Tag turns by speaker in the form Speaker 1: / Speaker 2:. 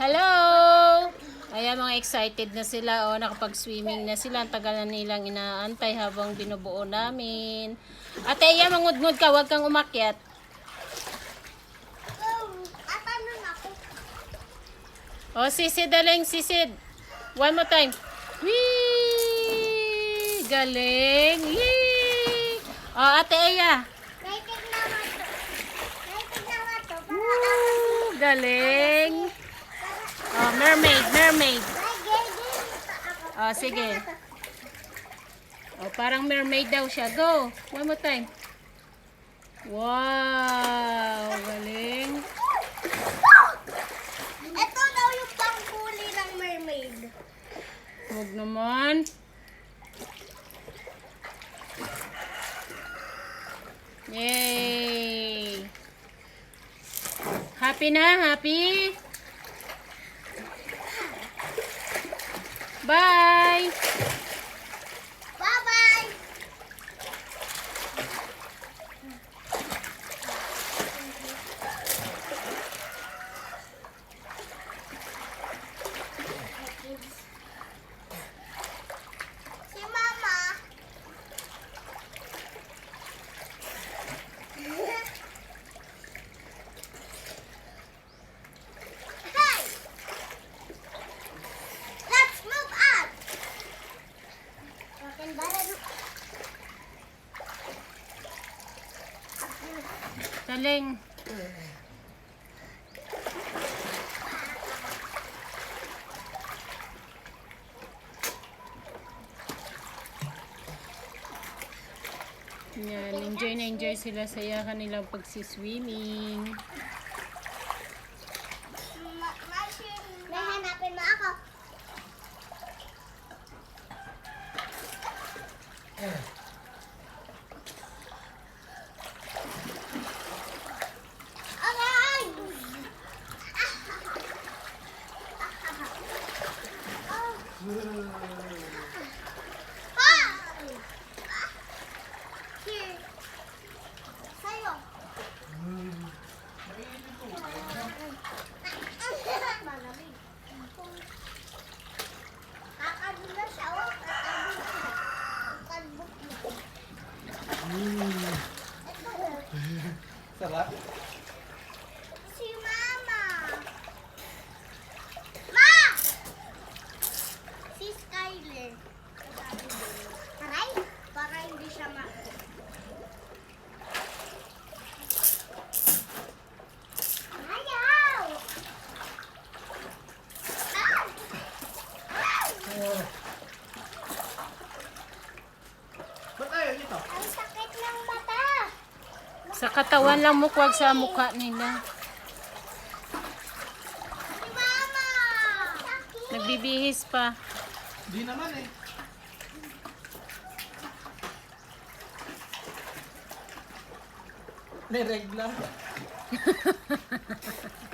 Speaker 1: Hello! Ayan, mga excited na sila. O, nakapag-swimming na sila. Ang tagal na nilang inaantay habang binubuo namin. Ate, iya, mangudngud ka. Huwag kang umakyat. O, sisid daling, sisid. One more time. Whee! Galing! Yee! O, ate, iya.
Speaker 2: Rated naman to. Rated naman to. Para
Speaker 1: Woo! Galing! O, mermaid, mermaid.
Speaker 2: Ay, gagawin ako.
Speaker 1: O, sige. O, parang mermaid daw siya. Go! One more time. Wow! Galing!
Speaker 2: Ito daw yung panghuli ng mermaid.
Speaker 1: Huwag naman. Yay! Happy na? Happy? Bye! Taling. Yan, enjoy na enjoy sila sa kanilang pagsiswimming.
Speaker 2: May hanapin mo ako. Aray! Ah! Here. Sa'yo. Malamig. Kakado na siya, oh. Kakado na. Kakado na. Ito.
Speaker 3: Sarap.
Speaker 2: Si Mama. Ma! Si Skyler. Aray, para hindi siya ma... Ayaw! Ah!
Speaker 3: Ba't ayaw nito?
Speaker 2: Ang sakit ng mata.
Speaker 1: Sa katawan lang mukwag sa mukha nila.
Speaker 2: Si Mama! Sakit.
Speaker 1: Nagbibihis pa.
Speaker 3: Di naman eh. May regla.